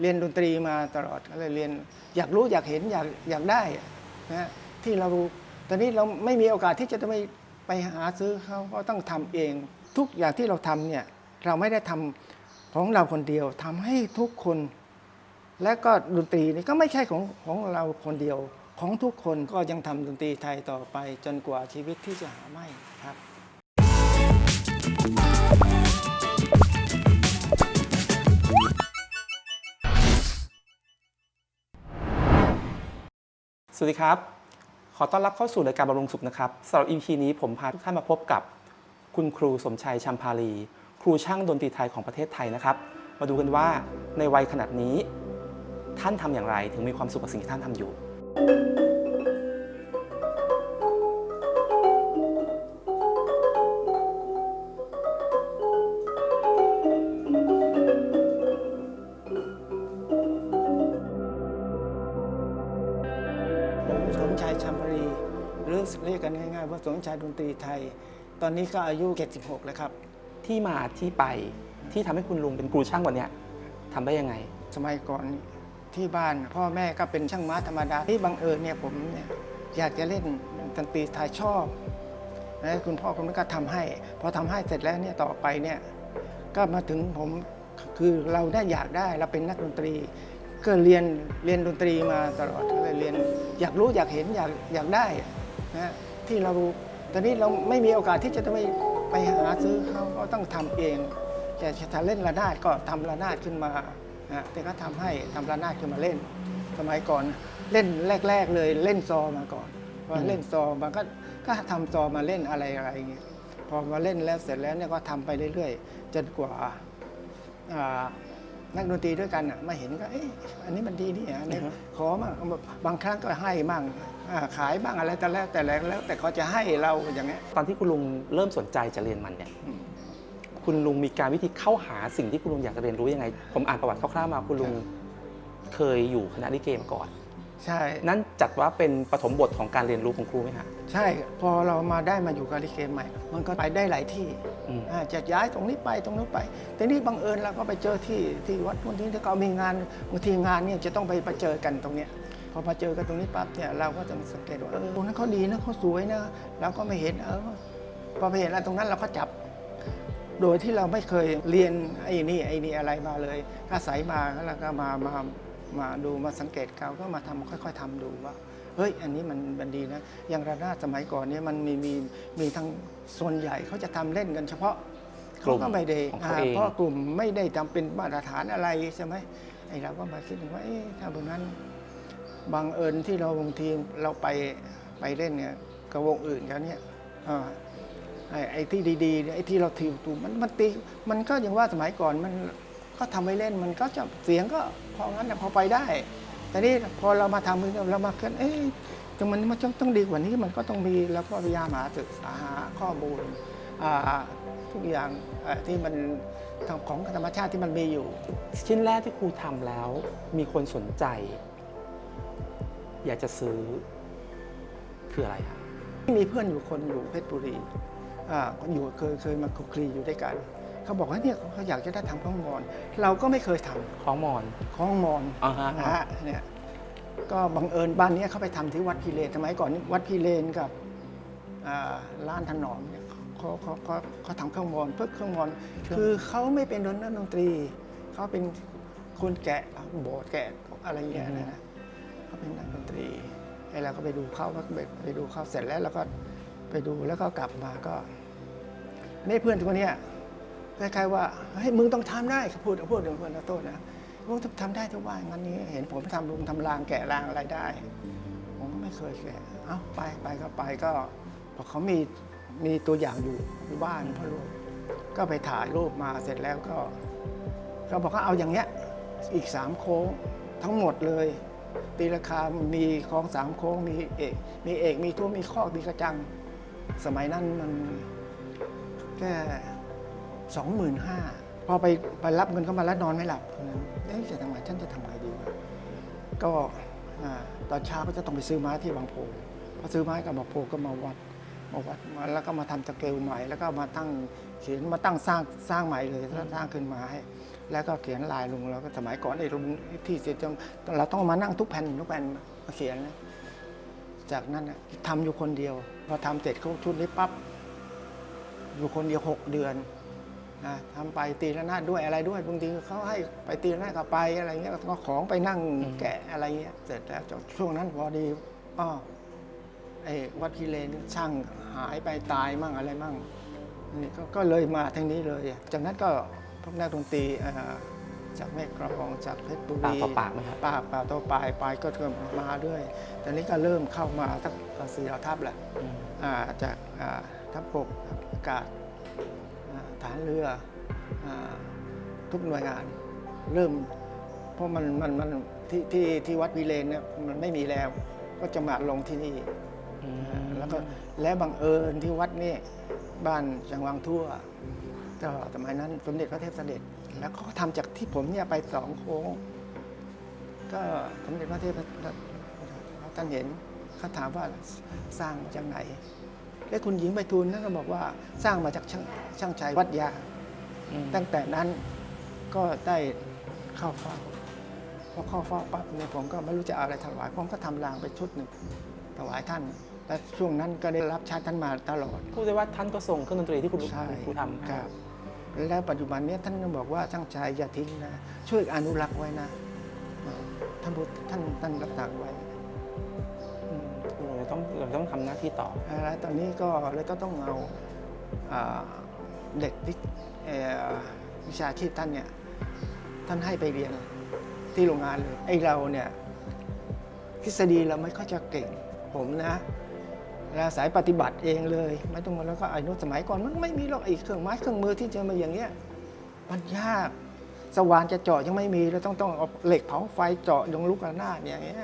เรียนดนตรีมาตลอดก็เลยเรียนอยากรู้อยากเห็นอยากอยากได้นะที่เราตอนนี้เราไม่มีโอกาสที่จะไปไปหาซื้อเขาก็ต้องทำเอง ทุกอย่างที่เราทำเนี่ยเราไม่ได้ทำของเราคนเดียวทำให้ทุกคน และก็ดนตรีนี่ก็ไม่ใช่ของของเราคนเดียว ของทุกคนก็ยังทำดนตรีไทยต่อไปจนกว่าชีวิตที่จะหาไม่ครับ สวัสดีครับ ขอต้อนรับเข้าสู่รายการบำรุงสุขนะครับสำหรับ EP นี้ผมพาทุกท่านมาพบกับ คุณครูสมชัยชัมพาลี ครูช่างดนตรีไทยของประเทศไทยนะครับ มาดูกันว่าในวัยขนาดนี้ ท่านทำอย่างไรถึงมีความสุขกับสิ่งที่ท่านทำอยู่ มชายชัมพรีหรือเรียกกันง่ายๆว่าสมชายดนตรีไทย ตอนนี้ก็อายุ 76 แล้วครับ ที่มาที่ไปที่ทำให้คุณลุงเป็นครูช่างวันเนี้ยทำได้ยังไง สมัยก่อนที่บ้านพ่อแม่ก็เป็นช่างม้าธรรมดาที่บังเอิญเนี่ยผมเนี่ยอยากจะเล่นดนตรีไทยชอบนะคุณพ่อคุณแม่ก็ทำให้ พอทำให้เสร็จแล้วเนี่ยต่อไปเนี่ยก็มาถึงผมคือเราได้อยากได้เราเป็นนักดนตรี ก็เรียนเรียนดนตรีมาตลอดก็เลยเรียนอยากรู้อยากเห็นอยากอยากได้นะที่เราตอนนี้เราไม่มีโอกาสที่จะไปไปหาซื้อเขาก็ต้องทำเองจะจะเล่นระนาดก็ทำระนาดขึ้นมานะแต่ก็ทำให้ทำระนาดขึ้นมาเล่น สมัยก่อนเล่นแรก ๆ เลยเล่นซอมาก่อนพอเล่นซอมันก็ก็ทำซอมาเล่นอะไรอะไรอย่างเงี้ยพอมาเล่นแล้วเสร็จแล้วเนี่ยก็ทำไปเรื่อยๆ จนกว่าอ่า นักดนตรีด้วยกันอะมาเห็นก็เอ๊ะอันนี้มันดีนี่อันนี้อือฮะขอมั่งบางครั้งก็ให้มั่งอ่าขายบ้างอะไรแต่แล้วแต่แล้วแล้วแต่เขาจะให้เราอย่างเงี้ยตอนที่คุณลุงเริ่มสนใจจะเรียนมันเนี่ยอืมคุณลุงมีการวิธีเข้าหาสิ่งที่คุณลุงอยากจะเรียนรู้ยังไง ผมอ่านประวัติคร่าวๆมาคุณลุงครับเคยอยู่คณะลิเกมาก่อน ใช่นั่นจัดว่าเป็นปฐมบทของการเรียนรู้ของครูไหมฮะ ใช่พอเรามาได้มาอยู่กับลิเกใหม่ มันก็ไปได้หลายที่อืม อ่าจะย้ายตรงนี้ไปตรงนู้นไปแต่นี่บังเอิญเราก็ไปเจอที่ที่วัดวันนี้ที่เขามีงานบางทีงานเนี่ยจะต้องไปไปเจอกันตรงเนี้ยพอมาเจอกันตรงนี้ปั๊บเนี่ยเราก็จะสังเกตว่าเออตรงนั้นเขาดีนะเขาสวยนะเราก็ไม่เห็นเออพอไปเห็นอะไรตรงนั้นเราก็จับ โดยที่เราไม่เคยเรียนไอ้นี่ไอ้นี่อะไรมาเลยอาศัยมาแล้วก็มามา มาดูมาสังเกตเขาก็มาทำค่อย ๆทำดูว่าเฮ้ย อันนี้มันมันดีนะ อย่างระนาดสมัยก่อนเนี่ยมันมีมีมีทั้งส่วนใหญ่เขาจะทำเล่นกันเฉพาะกลุ่เขามก็ไม่ได้ของเขาอ่าเองเพราะกลุ่มไม่ได้ทำเป็นมาตรฐานอะไรใช่ไหมไอ้เราก็มาคิดว่าเอ๊ะถ้าบนนั้นบังเอิญที่เราบางทีเราไปไปเล่นเนี่ยกับวงอื่นเขาเนี่ยอ่าไอ้ไอ้ที่ดีๆเนี่ยไอ้ที่เราทิวตูมันมันตีมันก็อย่างว่าสมัยก่อนมัน ก็ทำไว้เล่นมันก็จะเสียงก็พองั้นนะพอไปได้ แต่นี่พอเรามาทำเรามาเกินเอ๊ะแต่มันมันต้องต้องดีกว่านี้มันก็ต้องมีแล้วก็พยายามหาศึกษาหาข้อมูลทุกอย่างที่มันของธรรมชาติที่มันมีอยู่ ชิ้นแรกที่ครูทำแล้ว มีคนสนใจ อยากจะซื้อคืออะไรฮะมีเพื่อนอยู่คนอยู่เพชรบุรีอ่าอยู่เคยเคยมาคุกคลีอยู่ด้วยกัน เขาบอกว่าเนี่ยเขาอยากจะได้ทำข้องมอน เราก็ไม่เคยทำคล้องมอนข้องมอนอ่าฮะนะฮะเนี่ยก็บังเอิญบ้านเนี้ยเขาไปทำที่วัดพีเรนสมัยก่อนนี่วัดพีเรนกับอ่าร้านถนอมเนี่ยเขาเขาเขาเขาทำเครื่องมอนเพื่อเครื่องมอน คือเขาไม่เป็นดนนักดนตรีเขาเป็นคนแกะโบสถ์แกะอะไรอย่างเงี้ยนะ เขาเป็นนักดนตรีไอ้เราก็ไปดูเขาก็ไปไปดูเขาเสร็จแล้วเราก็ไปดูแล้วก็กลับมาก็นี่เพื่อนคนเนี้ย คล้ายๆว่าเฮ้ยมึงต้องทำได้เขาพูดพูดถึงเพื่อนเราโต้นะมึงทำได้ทุกว่างั้นนี้เห็นผมทำลุงทำรางแกะรางอะไรได้ ผมก็ไม่เคยแกะเอ้าไปไปก็ไปก็พอเขามีมีตัวอย่างอยู่อยู่บ้านพ่อลูกก็ไปถ่ายรูปมาเสร็จแล้วก็ก็บอกว่าเอาอย่างเงี้ยอีกสามโค้งทั้งหมดเลยตีราคามีคลองสามโค้งมีเอกมีเอกมีทั่วมีข้อกมีกระจัง สมัยนั้นมันแค่ สองหมื่นห้าพอไปไปรับเงินเข้ามาแล้วนอนไม่หลับเอ๊ะจะทำไงฉันจะทำไงดีวะก็ตอนเช้าก็จะต้องไปซื้อไม้ที่บางโพพอซื้อไม้กับบางโพก็มาวัดมาวัดมาแล้วก็มาทำตะเกลใหม่ แล้วก็มาตั้งเขียนมาตั้งสร้างสร้างใหม่เลยสร้างขึ้นมาให้แล้วก็เขียนลายลุงแล้วก็สมัยก่อนไอ้ลงที่เสียจงเราต้องมานั่งทุกแผ่นทุกแผ่นมาเขียนนะจากนั้นน่ะทำอยู่คนเดียวพอทำเสร็จเขาชุดนี้ปั๊บอยู่คนเดียวหกเดือน ทำไปตีละนาดด้วยอะไรด้วยบางทีเขาให้ไปตีละนาดก็ไปอะไรเงี้ยก็ของไปนั่งอืมแกะอะไรเงี้ยเสร็จแล้วช่วงนั้นพอดีอ้อไอ้วัดพิเรนช่างหายไปตายมั่งอะไรมั่งนี่ก็ก็เลยมาทางนี้เลย จากนั้นก็พวกนักดนตรีเอ่อจากแม่กรองจากเพชรบุปากรีต่อปากไหมครับปากปากต่อปลายปลายก็เริ่มมาด้วยตอนนี้ก็เริ่มเข้ามาสักสี่เหล่าทัพแหละอืมอ่าจากอ่าทัพบกทัพอากาศอ่า ฐานเรืออาทุกหน่วยงานเริ่ม เพราะมันมันมันที่ที่ที่วัดวิเลนเนี่ยมันไม่มีแล้ว ก็จะมาลงที่นี่อืมแล้วก็และบังเอิญที่วัดนี่บ้านจังหวังทั่วก็สมัยนั้นสมเด็จพระเทพเสด็จ แล้วเขาทำจากที่ผมเนี่ยไปสองโค้ง ก็สมเด็จพระเทพท่านเห็นเขาถามว่าสร้างมาจากไหน และคุณหญิงไปทูลนั่นก็บอกว่าสร้างมาจากช่างช่างชัยวัดยาอืมตั้งแต่นั้นก็ได้เข้าเฝ้าพอเข้าเฝ้าปั๊บเนี่ยผมก็ไม่รู้จะเอาอะไรถวายผมก็ทำรางไปชุดหนึ่งถวายท่านและช่วงนั้นก็ได้รับใช้ท่านมาตลอดพูดได้ว่าท่านก็ส่งเครื่องดนตรีที่คุณใช่คุณครูทำครับ แล้วปัจจุบันเนี้ท่านก็บอกว่าช่างชายอย่าทิ้งนะ ช่วยอนุรักษ์ไว้นะอ่าท่านพุทธท่านท่านรับสั่งไว้อืม เราต้องเราต้องทำหน้าที่ต่อแล้วตอนนี้ก็เลยก็ต้องเอาเด็กที่วิชาชีพท่านเนี่ยท่านให้ไปเรียนที่โรงงานเลยไอ้เราเนี่ยทฤษฎีเราไม่ค่อยจะเก่งผมนะล้วสายปฏิบัติเองเลย ไม่ต้องมาแล้วก็ไอ้นู้นสมัยก่อนมันไม่มีหรอกไอ้เครื่องไม้เครื่องมือที่จะมาอย่างเงี้ยมันยากสว่านจะเจาะยังไม่มีเราต้องต้องเอาเหล็กเผาไฟเจาะลงลูกระนาดอย่างเงี้ย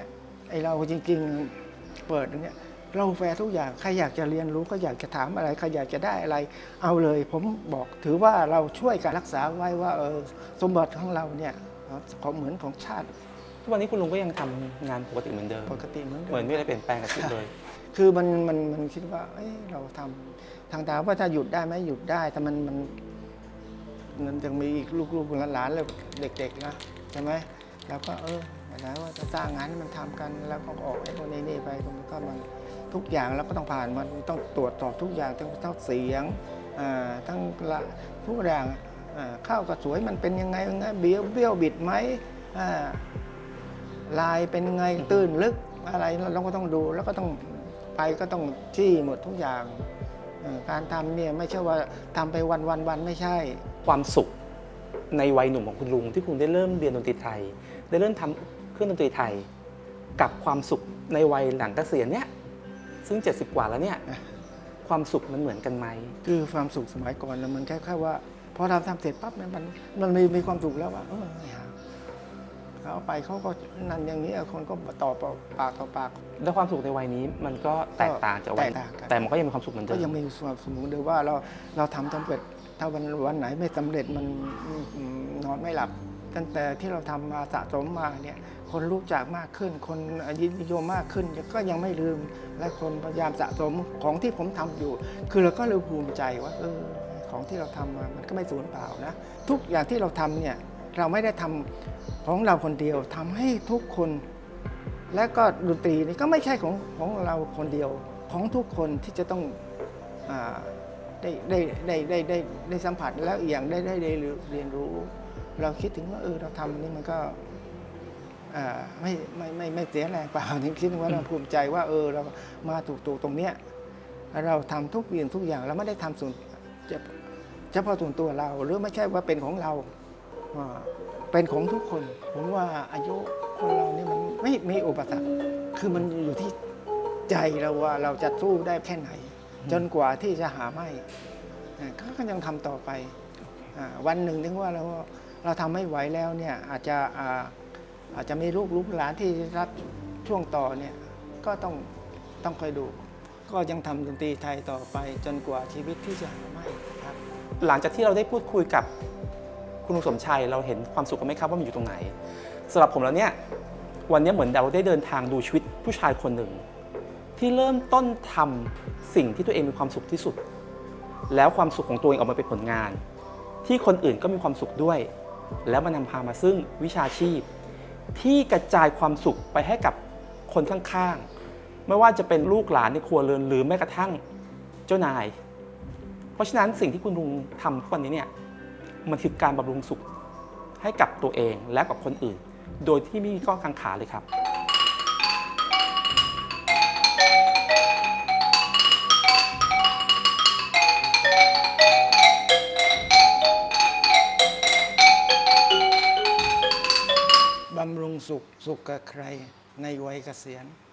ไอ้เราจริง ๆ เปิดอย่างเงี้ย เราแฟร์ทุกอย่าง ใครอยากจะเรียนรู้ก็อยากจะถามอะไร ใครอยากจะได้อะไร เอาเลย ผมบอกถือว่าเราช่วยกันรักษาไว้ว่าเออสมบัติของเราเนี่ยของเหมือนของชาติ ทุกวันนี้คุณลุงก็ยังทำงานปกติเหมือนเดิม ปกติเหมือนเดิเหมือนมไม่ได้เปลี่ยนแปลงกับชีวิตเลย คือมันมันมันคิดว่า เอ้ยเราทำทางตามว่าจะหยุดได้ไหมหยุดได้ แต่มันมันมันยังมีอีกลูกๆหลานๆเลยเด็กๆนะใช่ไหมแล้วก็เออแล้วว่าจะสร้างงานให้มันทำกันแล้วก็ออกไอ้พวกนี้นี่ไปมันก็มัน ทุกอย่างเราก็ต้องผ่านมันต้องตรวจสอบทุกอย่างทั้งทั้งเสียงอ่าทั้งละทุกอย่างอ่าข้าวกระสวยมันเป็นยังไงยังไงเบี้ยวเบี้ยวบิดไหมอ่าลายเป็นไงตื้นลึกอะไรเราก็ต้องดูแล้วก็ต้องไปก็ต้องจี้หมดทุกอย่างเอ่อการทำเนี่ยไม่ใช่ว่าทำไปวันวันวันไม่ใช่ ความสุขในวัยหนุ่มของคุณลุงที่คุณได้เริ่มเรียนดนตรีไทย ได้เริ่มทำเครื่องดนตรีไทย กับความสุขในวัยหลังเกษียณเนี่ย ซึ่ง 70 กว่าแล้วเนี่ยอะความสุขมันเหมือนกันไหม คือความสุขสมัยก่อนน่ะมันแค่แค่ว่าพอเราทำเสร็จปั๊บเนี่ยมันมันมีมีความสุขแล้วว่า เออไม่หาเขาเอาไปเขาก็นั่นอย่างนี้คนก็ต่อปากต่อปากแล้วความสุขในวัยนี้มันก็แตกต่างจากวัยแตกต่างกันแต่มันก็ยังมีความสุขเหมือนเดิก็มยังมีความสมมติเดิมว่าเราเราทำสำเร็จถ้าวันวันไหนไม่สำเร็จมันอืมนอนไม่หลับ ตั้งแต่ที่เราทำมาสะสมมาเนี่ยคนรู้จักมากขึ้น คนนิยมมากขึ้นก็ยังไม่ลืม และคนพยายามสะสมของที่ผมทำอยู่ คือเราก็เลยภูมิใจว่าเออของที่เราทำมามันก็ไม่สูญเปล่านะทุกอย่างที่เราทำเนี่ยเราไม่ได้ทำของเราคนเดียวทำให้ทุกคน และก็ดนตรีนี่ก็ไม่ใช่ของของเราคนเดียวของทุกคนที่จะต้องอได้ได้ได้ได้ได้ได้สัมผัสแล้วอีกอย่างได้ได้ได้เรียนรู้ เราคิดถึงว่าเออเราทำนี่มันก็อ่าไม่ไม่ไม่ไม่เสียแรงเปล่านี่คิดว่าเราภูมิใจว่าเออเรามาถูกตัวตรงเนี้ยเราทำทุกอย่างทุกอย่างเราไม่ได้ทำส่วนเฉพาะเฉพาะส่วนตัวเรา หรือไม่ใช่ว่าเป็นของเราอ่าเป็นของทุกคน ผมว่าอายุคนเรานี่มันไม่มีอุปสรรคคือมันอยู่ที่ใจเราว่าเราจะสู้ได้แค่ไหน จนกว่าที่จะหาไม่อ่าก็ยังทำต่อไปอ่าวันหนึ่งถึงว่าเรา เราทำไม่ไหวแล้วเนี่ยอาจจะอาจจะมีลูกลูกหลานที่รับช่วงต่อเนี่ยก็ต้องต้องคอยดู ก็ยังทำดนตรีไทยต่อไปจนกว่าชีวิตที่จะหาไม่ครับหลังจากที่เราได้พูดคุยกับคุณลุงสมชัยเราเห็นความสุขกันไหมครับว่ามันอยู่ตรงไหนสำหรับผมแล้วเนี่ยวันนี้เหมือนเราได้เดินทางดูชีวิตผู้ชายคนหนึ่ง ที่เริ่มต้นทำสิ่งที่ตัวเองมีความสุขที่สุด แล้วความสุขของตัวเองออกมาเป็นผลงาน ที่คนอื่นก็มีความสุขด้วย แล้วมันนำพามาซึ่งวิชาชีพ ที่กระจายความสุขไปให้กับคนข้างๆ ไม่ว่าจะเป็นลูกหลานในครัวเรือนหรือแม้กระทั่งเจ้านาย เพราะฉะนั้นสิ่งที่คุณลุงทำทุกวันนี้เนี่ยมันคือการบำรุงสุขให้กับตัวเองและกับคนอื่น โดยที่ไม่มีข้อกังขาเลยครับ สุขสุขกับใครในวัยเกษียณ